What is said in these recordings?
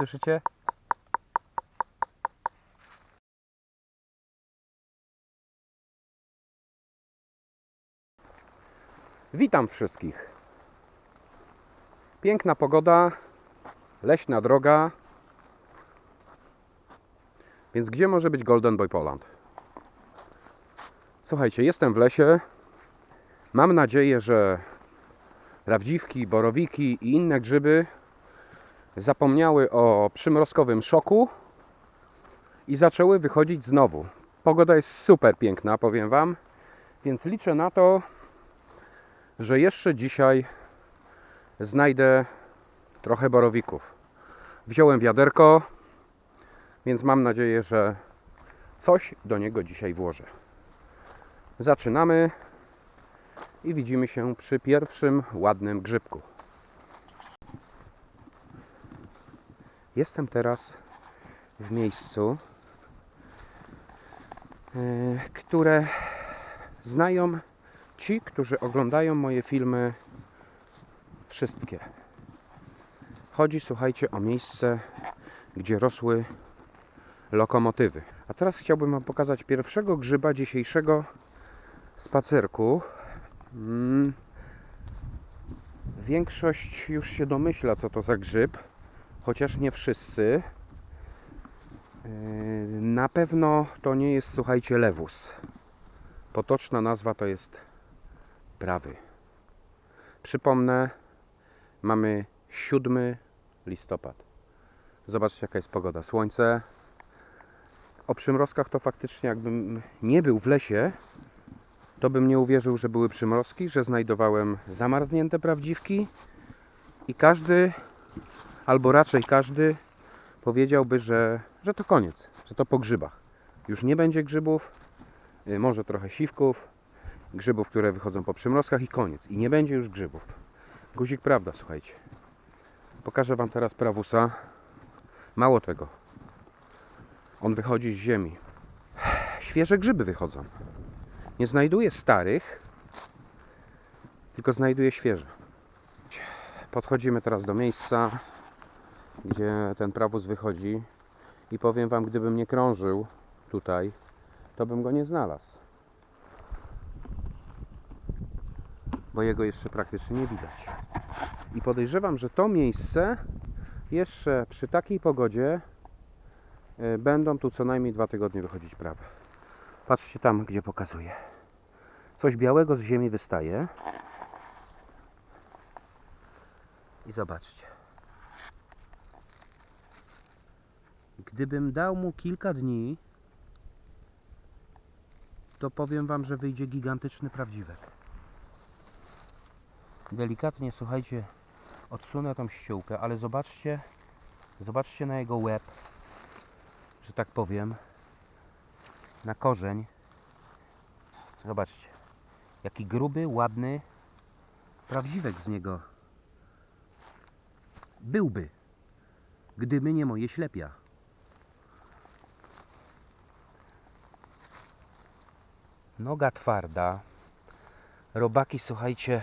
Słyszycie? Witam wszystkich. Piękna pogoda, leśna droga. Więc gdzie może być Golden Boy Poland? Słuchajcie, jestem w lesie. Mam nadzieję, że prawdziwki, borowiki i inne grzyby zapomniały o przymrozkowym szoku i zaczęły wychodzić znowu. Pogoda jest super piękna, powiem Wam, więc liczę na to, że jeszcze dzisiaj znajdę trochę borowików. Wziąłem wiaderko, więc mam nadzieję, że coś do niego dzisiaj włożę. Zaczynamy i widzimy się przy pierwszym ładnym grzybku. Jestem teraz w miejscu, e, które znają ci, którzy oglądają moje filmy wszystkie. Chodzi, słuchajcie, o miejsce, gdzie rosły lokomotywy. A teraz chciałbym Wam pokazać pierwszego grzyba dzisiejszego spacerku. Mm. Większość już się domyśla, co to za grzyb, chociaż nie wszyscy. Yy, Na pewno to nie jest, słuchajcie, lewus. Potoczna nazwa to jest prawy. Przypomnę, mamy 7 listopad. Zobaczcie, jaka jest pogoda. Słońce. O przymrozkach to faktycznie, jakbym nie był w lesie, to bym nie uwierzył, że były przymrozki, że znajdowałem zamarznięte prawdziwki i każdy, albo raczej każdy, powiedziałby, że, że to koniec, że to po grzybach. Już nie będzie grzybów, y, może trochę siwków, grzybów, które wychodzą po przymrozkach i koniec. I nie będzie już grzybów. Guzik prawda, słuchajcie. Pokażę Wam teraz prawusa. Mało tego. On wychodzi z ziemi. Świeże grzyby wychodzą. Nie znajduję starych, tylko znajduję świeże. Podchodzimy teraz do miejsca, gdzie ten prawus wychodzi i powiem Wam, gdybym nie krążył tutaj, to bym go nie znalazł. Bo jego jeszcze praktycznie nie widać. I podejrzewam, że to miejsce jeszcze przy takiej pogodzie e, będą tu co najmniej dwa tygodnie wychodzić prawe. Patrzcie tam, gdzie pokazuję. Coś białego z ziemi wystaje. I zobaczcie. Gdybym dał mu kilka dni, to powiem Wam, że wyjdzie gigantyczny prawdziwek. Delikatnie, słuchajcie, odsunę tą ściółkę, ale zobaczcie, zobaczcie na jego łeb, że tak powiem, na korzeń. Zobaczcie, jaki gruby, ładny prawdziwek z niego byłby, gdyby nie moje ślepia. Noga twarda, robaki, słuchajcie,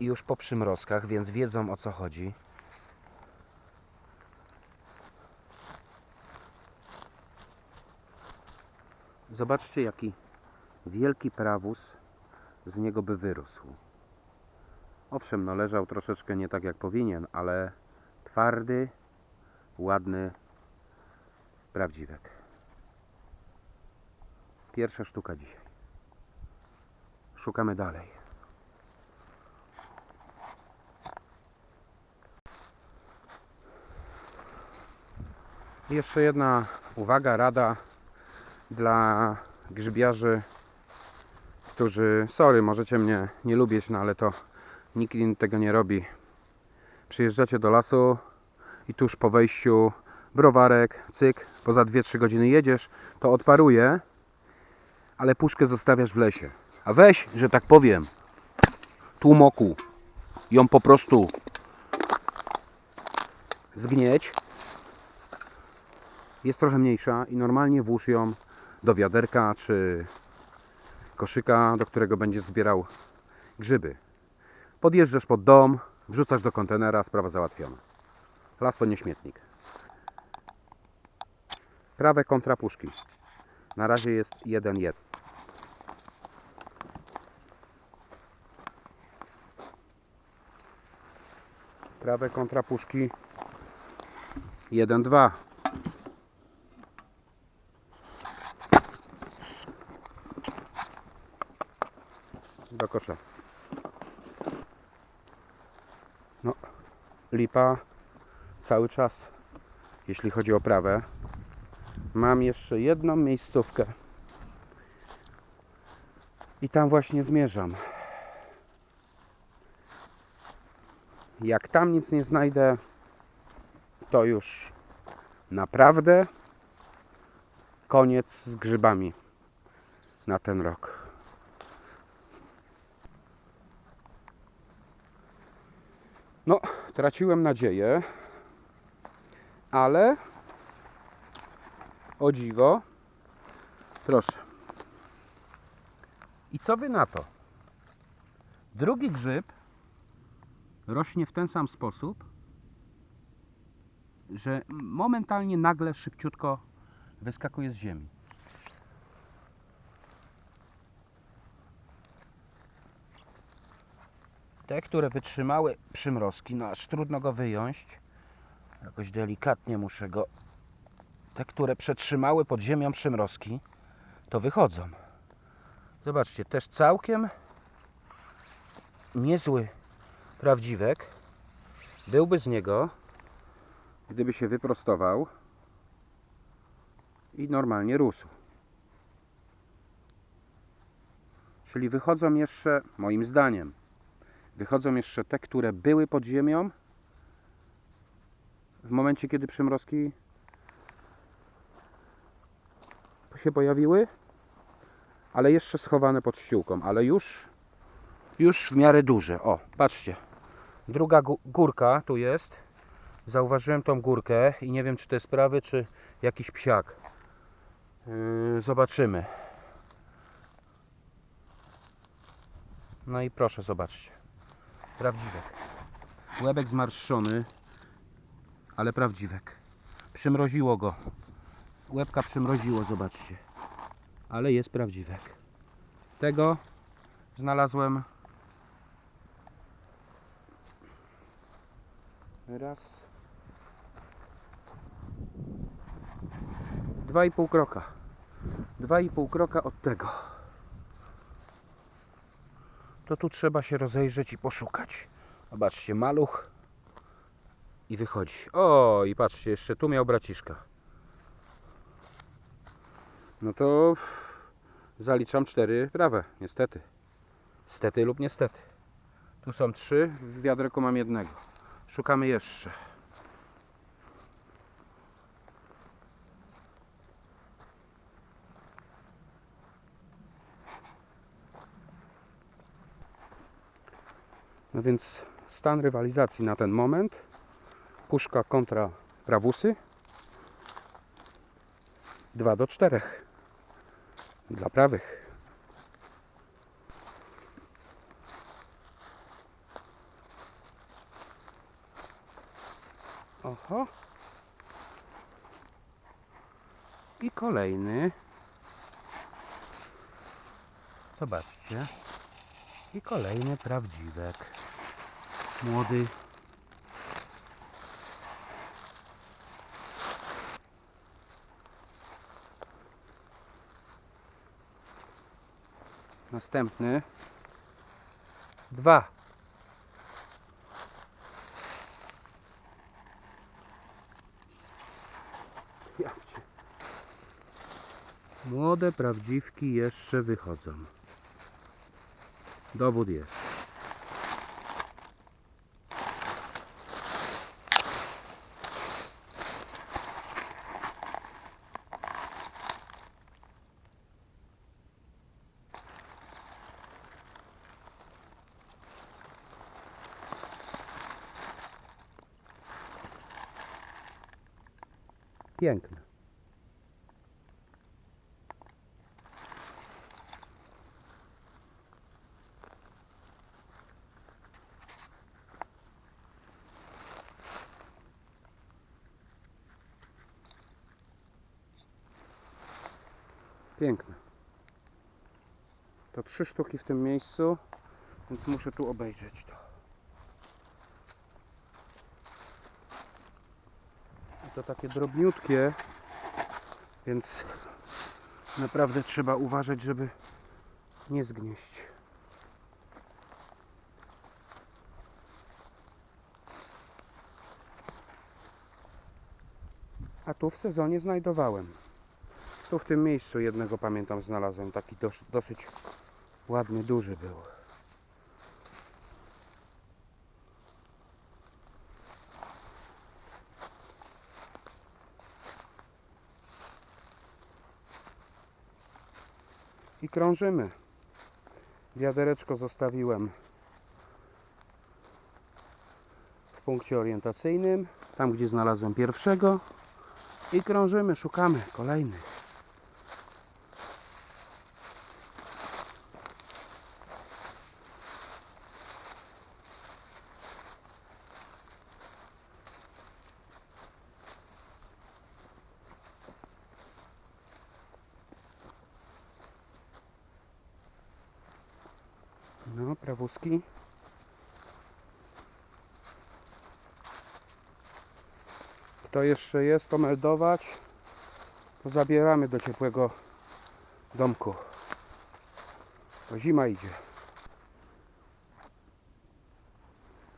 już po przymrozkach, więc wiedzą o co chodzi. Zobaczcie, jaki wielki prawus z niego by wyrósł. Owszem, no leżał troszeczkę nie tak jak powinien, ale twardy, ładny prawdziwek. Pierwsza sztuka dzisiaj. Szukamy dalej. Jeszcze jedna uwaga, rada dla grzybiarzy, którzy, sorry, możecie mnie nie lubić, no ale to nikt inny tego nie robi. Przyjeżdżacie do lasu i tuż po wejściu browarek, cyk, poza 2-3 godziny jedziesz, to odparuje, ale puszkę zostawiasz w lesie. A weź, że tak powiem, tłumoku, ją po prostu zgnieć. Jest trochę mniejsza i normalnie włóż ją do wiaderka czy koszyka, do którego będziesz zbierał grzyby. Podjeżdżasz pod dom, wrzucasz do kontenera, sprawa załatwiona. Las to nie śmietnik. Prawe kontra puszki. Na razie jest 1-1. Prawe kontra puszki 1-2. Do kosza. No, lipa cały czas, jeśli chodzi o prawę. Mam jeszcze jedną miejscówkę. I tam właśnie zmierzam. Jak tam nic nie znajdę, to już naprawdę koniec z grzybami na ten rok. No, traciłem nadzieję, ale o dziwo, proszę. I co wy na to? Drugi grzyb rośnie w ten sam sposób, że momentalnie nagle szybciutko wyskakuje z ziemi. Te, które wytrzymały przymrozki, no aż trudno go wyjąć. Jakoś delikatnie muszę go. Te, które przetrzymały pod ziemią przymrozki, to wychodzą. Zobaczcie, też całkiem niezły prawdziwek. Byłby z niego, gdyby się wyprostował i normalnie rósł. Czyli wychodzą jeszcze, moim zdaniem, wychodzą jeszcze te, które były pod ziemią w momencie, kiedy przymrozki się pojawiły, ale jeszcze schowane pod ściółką, ale już już w miarę duże. O, patrzcie. Druga gó- górka tu jest. Zauważyłem tą górkę i nie wiem, czy to jest prawy, czy jakiś psiak. Yy, zobaczymy. No i proszę, zobaczcie. Prawdziwek. Łebek zmarszczony, ale prawdziwek. Przymroziło go. Łebka przymroziło, zobaczcie. Ale jest prawdziwek. Tego znalazłem raz. Dwa i pół kroka. Dwa i pół kroka od tego. To tu trzeba się rozejrzeć i poszukać. Zobaczcie maluch i wychodzi. O i patrzcie jeszcze tu miał braciszka. No to zaliczam cztery prawe niestety. Stety lub niestety. Tu są trzy, w wiaderku mam jednego. Szukamy jeszcze. No więc stan rywalizacji na ten moment. Puszka kontra prawusy. 2 do 4 dla prawych. Oho. I kolejny. Zobaczcie. I kolejny prawdziwek. Młody. Następny. Dwa. Młode prawdziwki jeszcze wychodzą. Dowód jest. Piękne. Piękne. To trzy sztuki w tym miejscu, więc muszę tu obejrzeć to. I to takie drobniutkie, więc naprawdę trzeba uważać, żeby nie zgnieść. A tu w sezonie znajdowałem. Tu w tym miejscu jednego pamiętam znalazłem. Taki dos, dosyć ładny, duży był. I krążymy. Wiadereczko zostawiłem w punkcie orientacyjnym, tam gdzie znalazłem pierwszego. I krążymy, szukamy kolejnych. No, prawuski. Kto jeszcze jest, to meldować. To zabieramy do ciepłego domku. Bo zima idzie.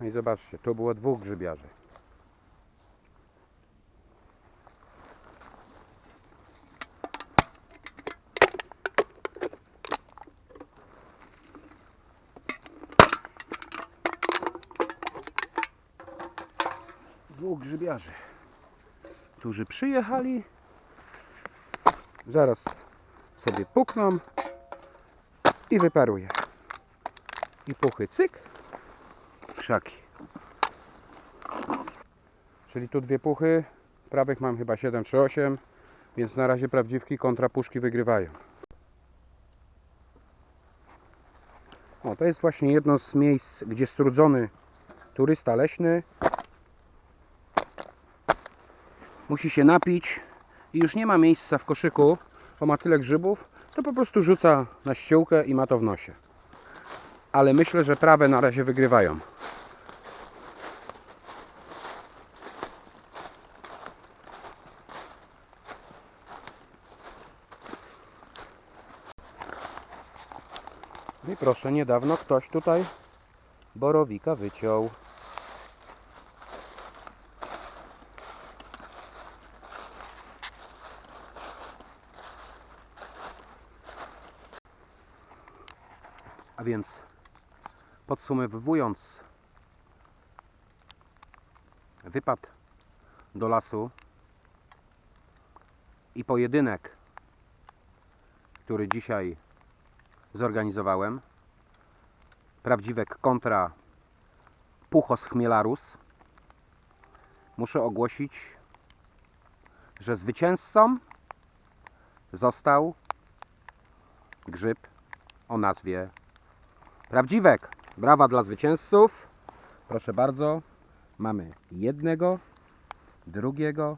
No i zobaczcie, tu było dwóch grzybiarzy. Dwóch grzybiarzy, którzy przyjechali. Zaraz sobie pukną i wyparuje. I puchy cyk, krzaki. Czyli tu dwie puchy, prawych mam chyba 7 czy 8, więc na razie prawdziwki kontra puszki wygrywają. O, to jest właśnie jedno z miejsc, gdzie strudzony turysta leśny musi się napić i już nie ma miejsca w koszyku, bo ma tyle grzybów, to po prostu rzuca na ściółkę i ma to w nosie. Ale myślę, że prawe na razie wygrywają. I proszę, niedawno ktoś tutaj borowika wyciął. A więc podsumowując wypad do lasu i pojedynek, który dzisiaj zorganizowałem, prawdziwek kontra Puchos Chmielarus, muszę ogłosić, że zwycięzcą został grzyb o nazwie Prawdziwek. Brawa dla zwycięzców. Proszę bardzo. Mamy jednego, drugiego,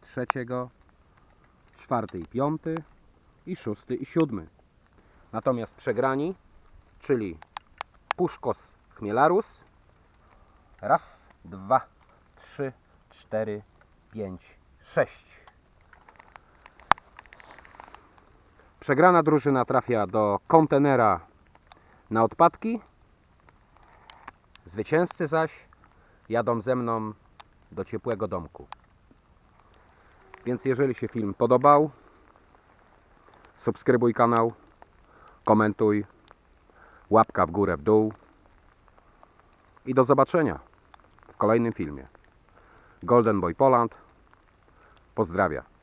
trzeciego, czwarty i piąty i szósty i siódmy. Natomiast przegrani, czyli Puszkos Chmielarus. Raz, dwa, trzy, cztery, pięć, sześć. Przegrana drużyna trafia do kontenera na odpadki. Zwycięzcy zaś jadą ze mną do ciepłego domku. Więc jeżeli się film podobał, subskrybuj kanał, komentuj, łapka w górę, w dół i do zobaczenia w kolejnym filmie. Golden Boy Poland pozdrawia.